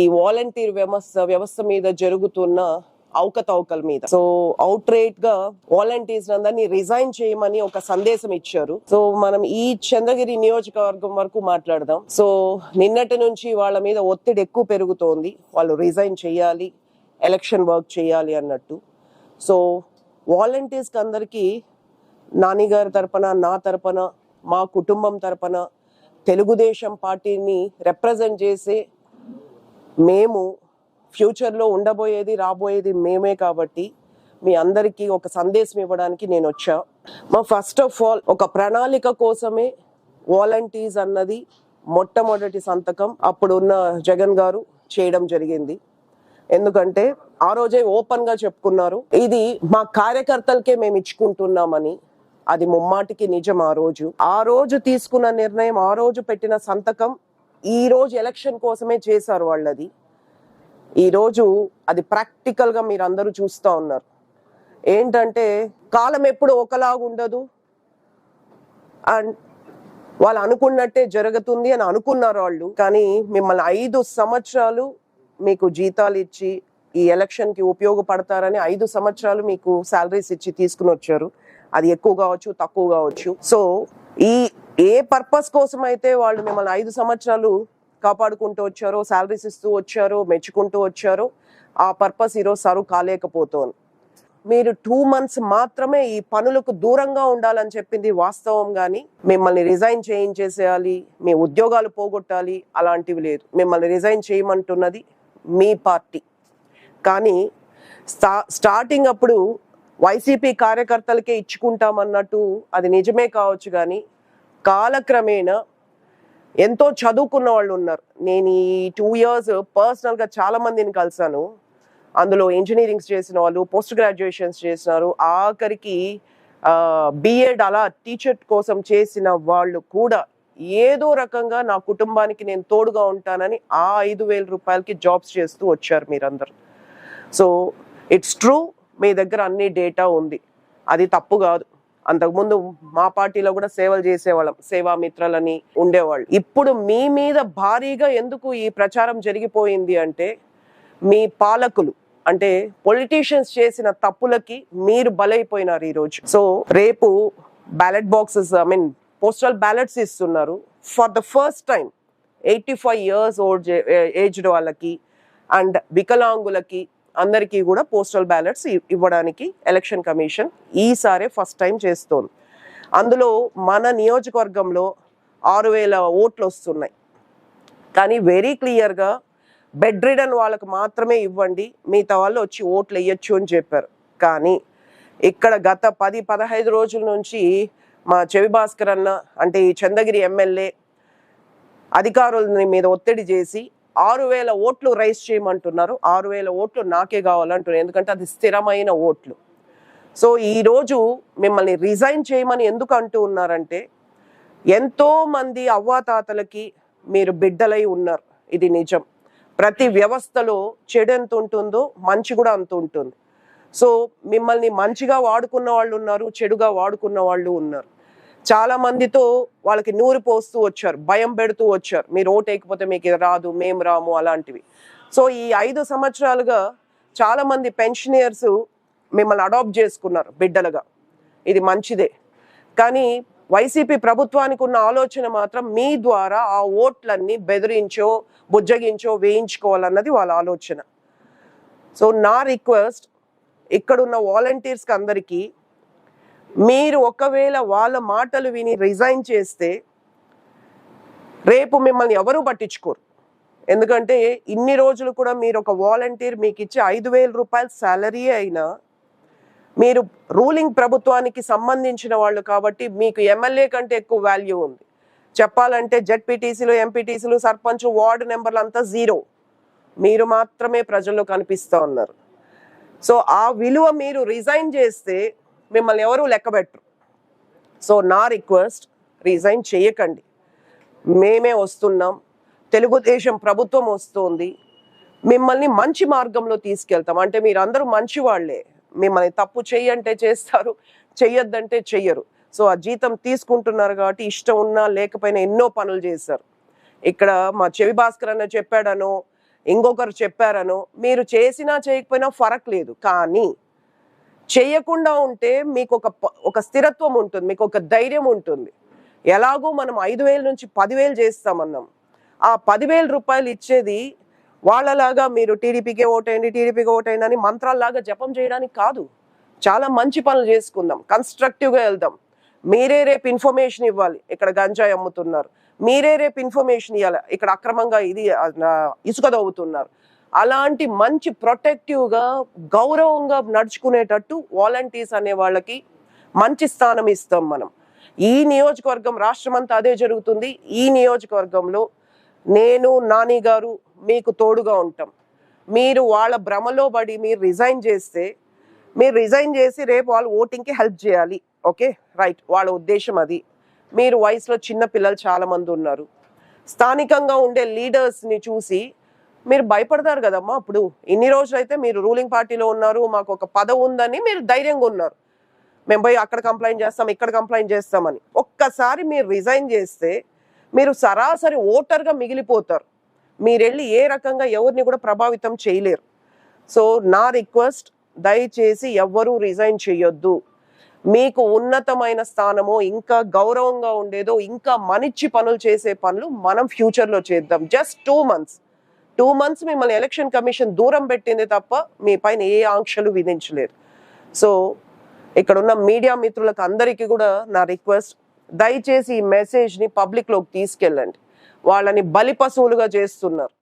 ఈ వాలంటీర్ వ్యవస్థ వ్యవస్థ మీద జరుగుతున్న అవకతవకల మీద. సో అవుట్ రేట్గా వాలంటీర్స్ అందరినీ రిజైన్ చేయమని ఒక సందేశం ఇచ్చారు. సో మనం ఈ చంద్రగిరి నియోజకవర్గం వరకు మాట్లాడదాం. సో నిన్నటి నుంచి వాళ్ళ మీద ఒత్తిడి ఎక్కువ పెరుగుతోంది. వాళ్ళు రిజైన్ చేయాలి ఎలక్షన్ వర్క్ చేయాలి అన్నట్టు. సో వాలంటీర్స్కి అందరికీ నానిగారి తరపున నా తరపున మా కుటుంబం తరపున తెలుగుదేశం పార్టీని రిప్రజెంట్ చేసే మేము ఫ్యూచర్లో ఉండబోయేది రాబోయేది మేమే కాబట్టి మీ అందరికీ ఒక సందేశం ఇవ్వడానికి నేను వచ్చా. మా ఫస్ట్ ఆఫ్ ఆల్ ఒక ప్రణాళిక కోసమే వాలంటీర్స్ అన్నది మొట్టమొదటి సంతకం అప్పుడు ఉన్న జగన్ గారు చేయడం జరిగింది. ఎందుకంటే ఆ రోజే ఓపెన్గా చెప్పుకున్నారు ఇది మా కార్యకర్తలకే మేము ఇచ్చుకుంటున్నామని అది ముమ్మాటికి నిజం ఆ రోజు. ఆ రోజు తీసుకున్న నిర్ణయం ఆ రోజు పెట్టిన సంతకం ఈ రోజు ఎలక్షన్ కోసమే చేశారు వాళ్ళది. అది ఈరోజు అది ప్రాక్టికల్గా మీరు అందరూ చూస్తూ ఉన్నారు. ఏంటంటే కాలం ఎప్పుడు ఒకలాగా ఉండదు. అండ్ వాళ్ళు అనుకున్నట్టే జరుగుతుంది అని అనుకున్నారు వాళ్ళు. కానీ మిమ్మల్ని ఐదు సంవత్సరాలు మీకు జీతాలు ఇచ్చి ఈ ఎలక్షన్కి ఉపయోగపడతారని ఐదు సంవత్సరాలు మీకు శాలరీస్ ఇచ్చి తీసుకుని వచ్చారు. అది ఎక్కువ కావచ్చు తక్కువ కావచ్చు. సో ఈ ఏ పర్పస్ కోసం అయితే వాళ్ళు మిమ్మల్ని ఐదు సంవత్సరాలు కాపాడుకుంటూ వచ్చారో శాలరీస్ ఇస్తూ వచ్చారో మెచ్చుకుంటూ వచ్చారో ఆ పర్పస్ ఈరోజు సర్వ్ కాలేకపోతుంది. మీరు టూ మంత్స్ మాత్రమే ఈ పనులకు దూరంగా ఉండాలని చెప్పింది వాస్తవం కానీ మిమ్మల్ని రిజైన్ చేయించేసేయాలి మీ ఉద్యోగాలు పోగొట్టాలి అలాంటివి లేదు. మిమ్మల్ని రిజైన్ చేయమంటున్నది మీ పార్టీ. కానీ స్టా స్టార్టింగ్ అప్పుడు వైసీపీ కార్యకర్తలకే ఇచ్చుకుంటామన్నట్టు అది నిజమే కావచ్చు కానీ కాలక్రమేణా ఎంతో చదువుకున్న వాళ్ళు ఉన్నారు. నేను ఈ టూ ఇయర్స్ పర్సనల్గా చాలా మందిని కలిసాను అందులో ఇంజనీరింగ్స్ చేసిన వాళ్ళు పోస్ట్ గ్రాడ్యుయేషన్స్ చేసినారు. ఆఖరికి బిఎడ్ అలా టీచర్ కోసం చేసిన వాళ్ళు కూడా ఏదో రకంగా నా కుటుంబానికి నేను తోడుగా ఉంటానని ఆ ఐదు వేల రూపాయలకి జాబ్స్ చేస్తూ వచ్చారు మీరందరూ. సో ఇట్స్ ట్రూ మీ దగ్గర అన్ని డేటా ఉంది. అది తప్పు కాదు. అంతకుముందు మా పార్టీలో కూడా సేవలు చేసేవాళ్ళం సేవా మిత్రలని ఉండేవాళ్ళు. ఇప్పుడు మీ మీద భారీగా ఎందుకు ఈ ప్రచారం జరిగిపోయింది అంటే మీ పాలకులు అంటే పొలిటీషియన్స్ చేసిన తప్పులకి మీరు బలైపోయినారు ఈరోజు. సో రేపు ballot boxes I mean postal ballots ఇస్తున్నారు. For the first time eighty five years old aged వాళ్ళకి అండ్ వికలాంగులకి అందరికీ కూడా పోస్టల్ బ్యాలెట్స్ ఇవ్వడానికి ఎలక్షన్ కమిషన్ ఈసారే ఫస్ట్ టైం చేస్తోంది. అందులో మన నియోజకవర్గంలో ఆరు వేల ఓట్లు వస్తున్నాయి. కానీ వెరీ క్లియర్గా బెడ్ రిడన్ వాళ్ళకు మాత్రమే ఇవ్వండి మిగతా వాళ్ళు వచ్చి ఓట్లు వేయచ్చు అని చెప్పారు. కానీ ఇక్కడ గత పది పదహైదు రోజుల నుంచి మా చెవి భాస్కర్ అన్న అంటే ఈ చంద్రగిరి ఎమ్మెల్యే అధికారుల మీద ఒత్తిడి చేసి ఆరు వేల ఓట్లు రైస్ చేయమంటున్నారు. ఆరు వేల ఓట్లు నాకే కావాలంటున్నారు. ఎందుకంటే అది స్థిరమైన ఓట్లు. సో ఈరోజు మిమ్మల్ని రిజైన్ చేయమని ఎందుకు అంటూ ఉన్నారంటే ఎంతోమంది అవ్వాతాతలకి మీరు బిడ్డలై ఉన్నారు. ఇది నిజం. ప్రతి వ్యవస్థలో చెడు ఎంత ఉంటుందో మంచి కూడా అంత ఉంటుంది. సో మిమ్మల్ని మంచిగా వాడుకున్న వాళ్ళు ఉన్నారు చెడుగా వాడుకున్న వాళ్ళు ఉన్నారు. చాలా మందితో వాళ్ళకి నూరు పోస్తూ వచ్చారు భయం పెడుతూ వచ్చారు. మీరు ఓటేయకపోతే వేయకపోతే మీకు ఇది రాదు మేము రాము అలాంటివి. సో ఈ ఐదు సంవత్సరాలుగా చాలా మంది పెన్షనియర్స్ మిమ్మల్ని అడాప్ట్ చేసుకున్నారు బిడ్డలుగా. ఇది మంచిదే. కానీ వైసీపీ ప్రభుత్వానికి ఉన్న ఆలోచన మాత్రం మీ ద్వారా ఆ ఓట్లన్నీ బెదిరించో బుజ్జగించో వేయించుకోవాలన్నది వాళ్ళ ఆలోచన. సో నా రిక్వెస్ట్ ఇక్కడున్న వాలంటీర్స్కి అందరికీ మీరు ఒకవేళ వాళ్ళ మాటలు విని రిజైన్ చేస్తే రేపు మిమ్మల్ని ఎవరూ పట్టించుకోరు. ఎందుకంటే ఇన్ని రోజులు కూడా మీరు ఒక వాలంటీర్ మీకు ఇచ్చే ఐదు వేల రూపాయల శాలరీ అయినా మీరు రూలింగ్ ప్రభుత్వానికి సంబంధించిన వాళ్ళు కాబట్టి మీకు ఎమ్మెల్యే కంటే ఎక్కువ వాల్యూ ఉంది. చెప్పాలంటే జెడ్పీటీసీలు ఎంపీటీసీలు సర్పంచ్ వార్డు నెంబర్లు అంతా జీరో మీరు మాత్రమే ప్రజల్లో కనిపిస్తూ ఉన్నారు. సో ఆ విలువ మీరు రిజైన్ చేస్తే మిమ్మల్ని ఎవరు లెక్కబెట్టరు సో నా రిక్వెస్ట్ రిజైన్ చేయకండి. మేమే వస్తున్నాం. తెలుగుదేశం ప్రభుత్వం వస్తుంది. మిమ్మల్ని మంచి మార్గంలో తీసుకెళ్తాం. అంటే మీరు అందరూ మంచి వాళ్ళే. మిమ్మల్ని తప్పు చెయ్యంటే చేస్తారు చెయ్యొద్దంటే చెయ్యరు. సో ఆ జీతం తీసుకుంటున్నారు కాబట్టి ఇష్టం ఉన్నా లేకపోయినా ఎన్నో పనులు చేశారు. ఇక్కడ మా చెవి భాస్కర్ అన్న చెప్పాడనో ఇంకొకరు చెప్పారనో మీరు చేసినా చేయకపోయినా ఫరక్ లేదు. కానీ చేయకుండా ఉంటే మీకు ఒక ప- ఒక స్థిరత్వం ఉంటుంది మీకు ఒక ధైర్యం ఉంటుంది. ఎలాగో మనం ఐదు వేల నుంచి పదివేలు చేస్తామన్నాం. ఆ పదివేల రూపాయలు ఇచ్చేది వాళ్ళలాగా మీరు టీడీపీకే ఓటేయండి టీడీపీకి ఓటేయండి అని మంత్రాల్లాగా జపం చేయడానికి కాదు. చాలా మంచి పనులు చేసుకుందాం కన్స్ట్రక్టివ్గా వెళ్దాం. మీరే రేపు ఇన్ఫర్మేషన్ ఇవ్వాలి ఇక్కడ గంజాయి అమ్ముతున్నారు. మీరే రేపు ఇన్ఫర్మేషన్ ఇవ్వాలి ఇక్కడ అక్రమంగా ఇది ఇసుక తవ్వుతున్నారు. అలాంటి మంచి ప్రొటెక్టివ్గా గౌరవంగా నడుచుకునేటట్టు వాలంటీర్స్ అనే వాళ్ళకి మంచి స్థానం ఇస్తాం మనం. ఈ నియోజకవర్గం రాష్ట్రమంతా అదే జరుగుతుంది. ఈ నియోజకవర్గంలో నేను నాని గారు మీకు తోడుగా ఉంటాం. మీరు వాళ్ళ భ్రమలో పడి మీరు రిజైన్ చేస్తే మీరు రిజైన్ చేసి రేపు వాళ్ళు ఓటింగ్కి హెల్ప్ చేయాలి. ఓకే? రైట్. వాళ్ళ ఉద్దేశం అది. మీరు వయసులో చిన్న పిల్లలు చాలామంది ఉన్నారు. స్థానికంగా ఉండే లీడర్స్ని చూసి మీరు భయపడతారు కదమ్మా అప్పుడు. ఇన్ని రోజులైతే మీరు రూలింగ్ పార్టీలో ఉన్నారు మాకు ఒక పదవి ఉందని మీరు ధైర్యంగా ఉన్నారు. మేము పోయి అక్కడ కంప్లైంట్ చేస్తాం ఇక్కడ కంప్లైంట్ చేస్తామని. ఒక్కసారి మీరు రిజైన్ చేస్తే మీరు సరాసరి ఓటర్గా మిగిలిపోతారు. మీరెళ్ళి ఏ రకంగా ఎవరిని కూడా ప్రభావితం చేయలేరు. సో నా రిక్వెస్ట్ దయచేసి ఎవ్వరూ రిజైన్ చేయొద్దు. మీకు ఉన్నతమైన స్థానమో ఇంకా గౌరవంగా ఉండేదో ఇంకా మనిచ్చి పనులు చేసే పనులు మనం ఫ్యూచర్లో చేద్దాం. Just two months. Two months మిమ్మల్ని ఎలక్షన్ కమిషన్ దూరం పెట్టింది తప్ప మీ పైన ఏ ఆంక్షలు విధించలేదు. సో ఇక్కడ ఉన్న మీడియా మిత్రులకు అందరికీ కూడా నా రిక్వెస్ట్ దయచేసి ఈ మెసేజ్ని పబ్లిక్లోకి తీసుకెళ్ళండి. వాళ్ళని బలి పశువులుగా చేస్తున్నారు.